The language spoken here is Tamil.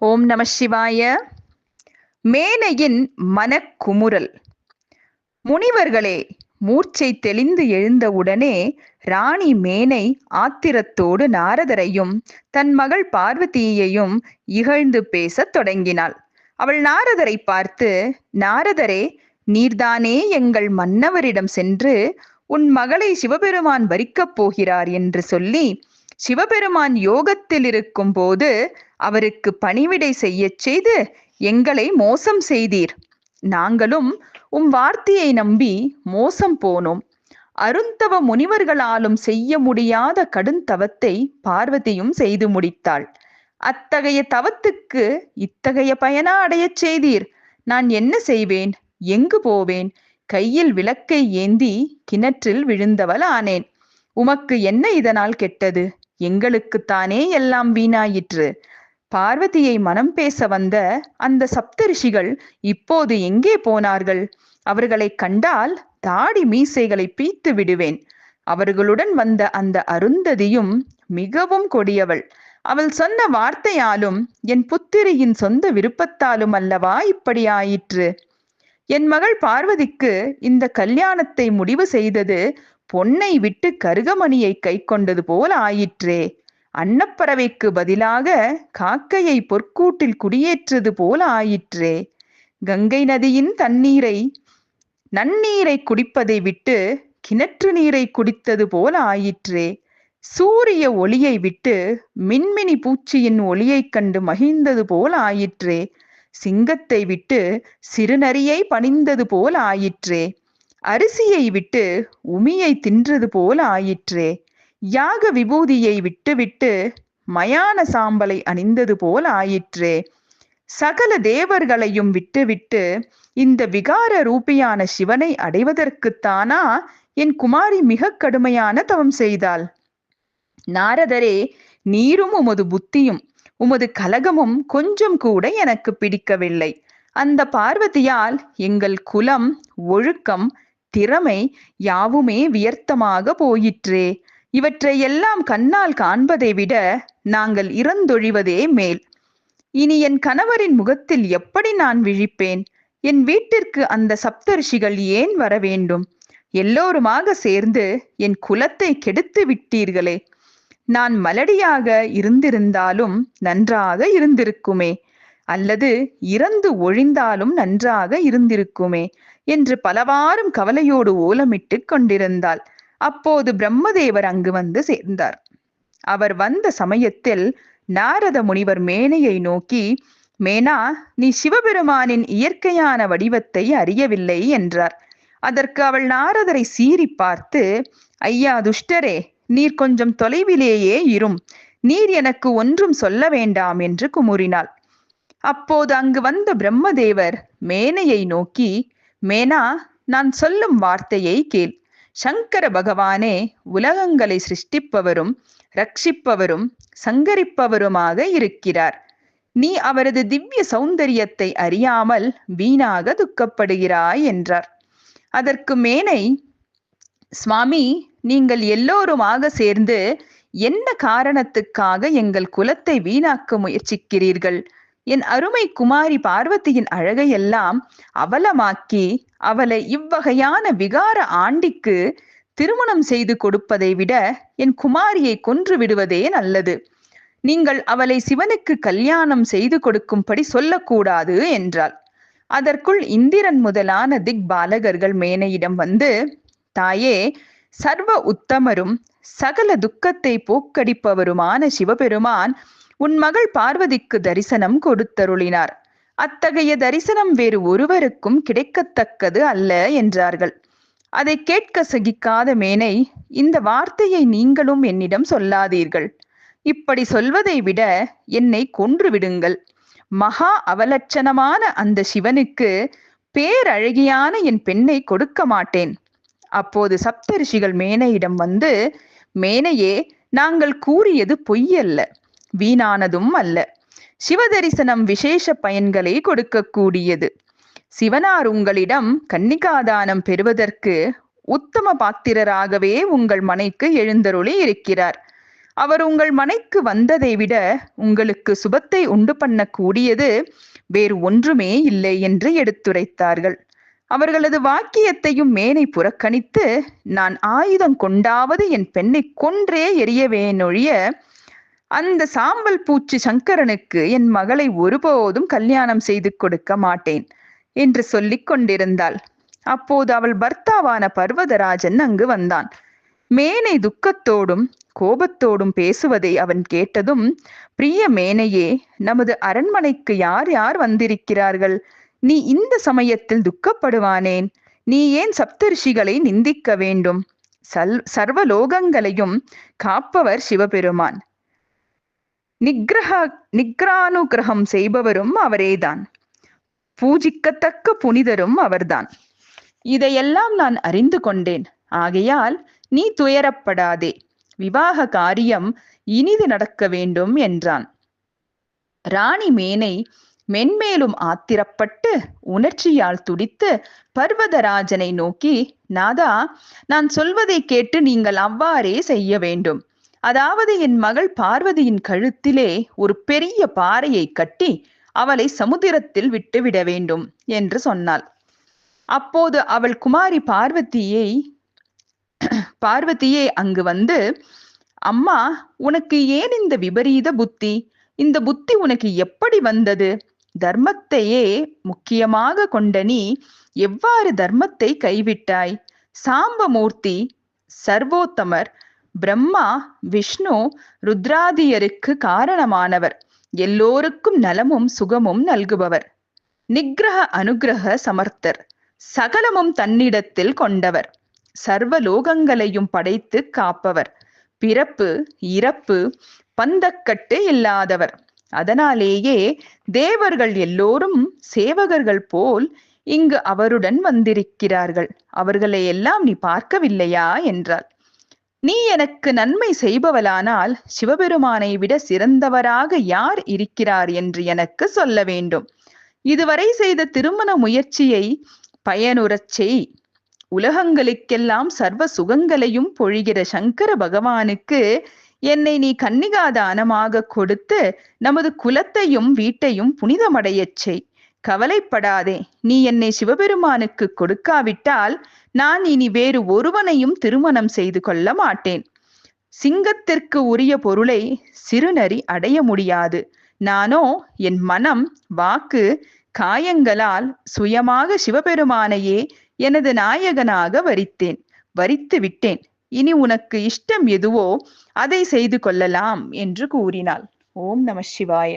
ஓம் நம சிவாய. மேனையின் மனக்குமுறல். முனிவர்களே மூர்ச்சை தெளிந்து எழுந்தவுடனே ராணி மேனை ஆத்திரத்தோடு நாரதரையும் தன் மகள் பார்வதியையும் இகழ்ந்து பேசத் தொடங்கினாள். அவள் நாரதரை பார்த்து நாரதரே நீர்தானே எங்கள் மன்னவரிடம் சென்று உன் மகளை சிவபெருமான் வரிக்கப் போகிறார் என்று சொல்லி சிவபெருமான் யோகத்தில் இருக்கும் போது அவருக்கு பணிவிடை செய்யச் செய்து எங்களை மோசம் செய்தீர். நாங்களும் உம் வார்த்தையை நம்பி மோசம் போனோம். அருந்தவ முனிவர்களாலும் செய்ய முடியாத கடுந்தவத்தை பார்வதியும் செய்து முடித்தாள். அத்தகைய தவத்துக்கு இத்தகைய பயனா அடையச் செய்தீர். நான் என்ன செய்வேன்? எங்கு போவேன்? கையில் விளக்கை ஏந்தி கிணற்றில் விழுந்தவள் ஆனேன். உமக்கு என்ன இதனால் கெட்டது? எங்களுக்குத்தானே எல்லாம் வீணாயிற்று. பார்வதியை மனம் பேச வந்த அந்த சப்தரிஷிகள் இப்போது எங்கே போனார்கள்? அவர்களை கண்டால் தாடி மீசைகளை பீத்து விடுவேன். அவர்களுடன் வந்த அந்த அருந்ததியும் மிகவும் கொடியவள். அவள் சொன்ன வார்த்தையாலும் என் புத்திரியின் சொந்த விருப்பத்தாலும் அல்லவா இப்படி ஆயிற்று? என் மகள் பார்வதிக்கு இந்த கல்யாணத்தை முடிவு செய்தது பொன்னை விட்டு கருகமணியை கை கொண்டது போல் ஆயிற்றே. அன்னப்பறவைக்கு பதிலாக காக்கையை பொற்கூட்டில் குடியேற்றது போல ஆயிற்றே. கங்கை நதியின் தண்ணீரை நன்னீரை குடிப்பதை விட்டு கிணற்று நீரை குடித்தது போல ஆயிற்றே. சூரிய ஒளியை விட்டு மின்மினி பூச்சியின் ஒளியைக் கண்டு மகிழ்ந்தது போல் ஆயிற்றே. சிங்கத்தை விட்டு சிறுநரியை பணிந்தது போல் ஆயிற்றே. அரிசியை விட்டு உமியை தின்றது போல் ஆயிற்றே. யாக விபூதியை விட்டுவிட்டு மயான சாம்பலை அணிந்தது போல் ஆயிற்றே. சகல தேவர்களையும் விட்டுவிட்டு இந்த விகார ரூபியான சிவனை அடைவதற்குத்தானா என் குமாரி மிக கடுமையான தவம் செய்தாள். நாரதரே நீரும் உமது புத்தியும் உமது கலகமும் கொஞ்சம் கூட எனக்கு பிடிக்கவில்லை. அந்த பார்வதியால் எங்கள் குலம் ஒழுக்கம் திறமை யாவுமே வியர்த்தமாக போயிற்றே. இவற்றை எல்லாம் கண்ணால் காண்பதை விட நாங்கள் இறந்தொழிவதே மேல். இனி என் கணவரின் முகத்தில் எப்படி நான் விழிப்பேன்? என் வீட்டிற்கு அந்த சப்தரிஷிகள் ஏன் வர வேண்டும்? எல்லோருமாக சேர்ந்து என் குலத்தை கெடுத்து விட்டீர்களே. நான் மலடியாக இருந்திருந்தாலும் நன்றாக இருந்திருக்குமே. அல்லது இறந்து ஒழிந்தாலும் நன்றாக இருந்திருக்குமே என்று பலவாறும் கவலையோடு ஓலமிட்டு கொண்டிருந்தாள். அப்போது பிரம்மதேவர் அங்கு வந்து சேர்ந்தார். அவர் வந்த சமயத்தில் நாரத முனிவர் மேனையை நோக்கி மேனா நீ சிவபெருமானின் இயற்கையான வடிவத்தை அறியவில்லை என்றார். அதற்கு அவள் நாரதரை சீறி பார்த்து ஐயா துஷ்டரே நீர் கொஞ்சம் தொலைவிலேயே இரும். நீர் எனக்கு ஒன்றும் சொல்ல வேண்டாம் என்று குமுறினாள். அப்போது அங்கு வந்த பிரம்மதேவர் மேனையை நோக்கி மேனா நான் சொல்லும் வார்த்தையை கேள். சங்கர பகவானே உலகங்களை சிருஷ்டிப்பவரும் ரட்சிப்பவரும் சங்கரிப்பவருமாக இருக்கிறார். நீ அவரது திவ்ய சௌந்தரியத்தை அறியாமல் வீணாக துக்கப்படுகிறாய் என்றார். அதற்கு மேனை சுவாமி நீங்கள் எல்லோருமாக சேர்ந்து என்ன காரணத்துக்காக எங்கள் குலத்தை வீணாக்க முயற்சிக்கிறீர்கள்? என் அருமை குமாரி பார்வதியின் அழகையெல்லாம் அவலமாக்கி அவளை இவ்வகையான விகார ஆண்டிக்கு திருமணம் செய்து கொடுப்பதை விட என் குமாரியை கொன்று விடுவதே நல்லது. நீங்கள் அவளை சிவனுக்கு கல்யாணம் செய்து கொடுக்கும்படி சொல்லக்கூடாது என்றாள். அதற்குள் இந்திரன் முதலான திக் பாலகர்கள் மேனையிடம் வந்து தாயே சர்வ உத்தமரும் சகல துக்கத்தை போக்கடிப்பவருமான சிவபெருமான் உன் மகள் பார்வதிக்கு தரிசனம் கொடுத்தருளினார். அத்தகைய தரிசனம் வேறு ஒருவருக்கும் கிடைக்கத்தக்கது அல்ல என்றார்கள். அதை கேட்க சகிக்காத மேனை இந்த வார்த்தையை நீங்களும் என்னிடம் சொல்லாதீர்கள். இப்படி சொல்வதை விட என்னை கொன்று விடுங்கள். மகா அவலட்சணமான அந்த சிவனுக்கு பேரழகியான என் பெண்ணை கொடுக்க மாட்டேன். அப்போது சப்தரிஷிகள் மேனையிடம் வந்து மேனையே நாங்கள் கூறியது பொய்யல்ல வீணானதும் அல்ல. சிவதரிசனம் விசேஷ பயன்களை கொடுக்கக்கூடியது. சிவனார் உங்களிடம் கன்னிகாதானம் பெறுவதற்கு உத்தம பாத்திரராகவே உங்கள் மனைக்கு எழுந்தருளி இருக்கிறார். அவர் உங்கள் மனைக்கு வந்ததை விட உங்களுக்கு சுபத்தை உண்டு பண்ணக்கூடியது வேறு ஒன்றுமே இல்லை என்று எடுத்துரைத்தார்கள். அவர்களது வாக்கியத்தையும் மேனை புறக்கணித்து நான் ஆயுதம் கொண்டாவது என் பெண்ணை கொன்றே எரியவேனொழிய அந்த சாம்பல் பூச்சி சங்கரனுக்கு என் மகளை ஒருபோதும் கல்யாணம் செய்து கொடுக்க மாட்டேன் என்று சொல்லிக் கொண்டிருந்தாள். அப்போது அவள் பர்த்தாவான பர்வதராஜன் அங்கு வந்தான். மேனை துக்கத்தோடும் கோபத்தோடும் பேசுவதை அவன் கேட்டதும் பிரிய மேனையே நமது அரண்மனைக்கு யார் யார் வந்திருக்கிறார்கள்? நீ இந்த சமயத்தில் துக்கப்படுவானேன். நீ ஏன் சப்தரிஷிகளை நிந்திக்க வேண்டும்? சல் சர்வலோகங்களையும் காப்பவர் சிவபெருமான். நிக்ரஹ நிக்ரானுகிரகம் செய்பவரும் அவரேதான். பூஜிக்கத்தக்க புனிதரும் அவர்தான். இதையெல்லாம் நான் அறிந்து கொண்டேன். ஆகையால் நீ துயரப்படாதே. விவாக காரியம் இனிது நடக்க வேண்டும் என்றான். ராணி மேனை மென்மேலும் ஆத்திரப்பட்டு உணர்ச்சியால் துடித்து பர்வதராஜனை நோக்கி நாதா நான் சொல்வதை கேட்டு நீங்கள் அவ்வாறே செய்ய வேண்டும். அதாவது என் மகள் பார்வதியின் கழுத்திலே ஒரு பெரிய பாறையை கட்டி அவளை சமுத்திரத்தில் விட்டுவிட வேண்டும் என்று சொன்னாள். அப்போது அவள் குமாரி பார்வதியை பார்வதியே அங்கு வந்து அம்மா உனக்கு ஏன் இந்த விபரீத புத்தி? இந்த புத்தி உனக்கு எப்படி வந்தது? தர்மத்தையே முக்கியமாக கொண்ட நீ எவ்வாறு தர்மத்தை கைவிட்டாய்? சாம்பமூர்த்தி சர்வோத்தமர் பிரம்மா விஷ்ணு ருத்ராதியருக்கு காரணமானவர். எல்லோருக்கும் நலமும் சுகமும் நல்குபவர். நிக்கிரக அனுகிரக சமர்த்தர். சகலமும் தன்னிடத்தில் கொண்டவர். சர்வ லோகங்களையும் படைத்து காப்பவர். பிறப்பு இறப்பு பந்தக்கட்டு இல்லாதவர். அதனாலேயே தேவர்கள் எல்லோரும் சேவகர்கள் போல் இங்கு அவருடன் வந்திருக்கிறார்கள். அவர்களை எல்லாம் நீ பார்க்கவில்லையா? என்றாள். நீ எனக்கு நன்மை செய்பவளானால் சிவபெருமானை விட சிறந்தவராக யார் இருக்கிறார் என்று எனக்கு சொல்ல வேண்டும். இதுவரை செய்த திருமண முயற்சியை பயனுறச் செய். உலகங்களுக்கெல்லாம் சர்வ சுகங்களையும் பொழிகிற சங்கர பகவானுக்கு என்னை நீ கன்னிகாதானமாக கொடுத்து நமது குலத்தையும் வீட்டையும் புனிதமடையச் செய். கவலைப்படாதே. நீ என்னை சிவபெருமானுக்கு கொடுக்காவிட்டால் நான் இனி வேறு ஒருவனையும் திருமணம் செய்து கொள்ள மாட்டேன். சிங்கத்திற்கு உரிய பொருளை சிறுநரி அடைய முடியாது. நானோ என் மனம் வாக்கு காயங்களால் சுயமாக சிவபெருமானையே எனது நாயகனாக வரித்தேன். வரித்து விட்டேன். இனி உனக்கு இஷ்டம் எதுவோ அதை செய்து கொள்ளலாம் என்று கூறினாள். ஓம் நம சிவாய.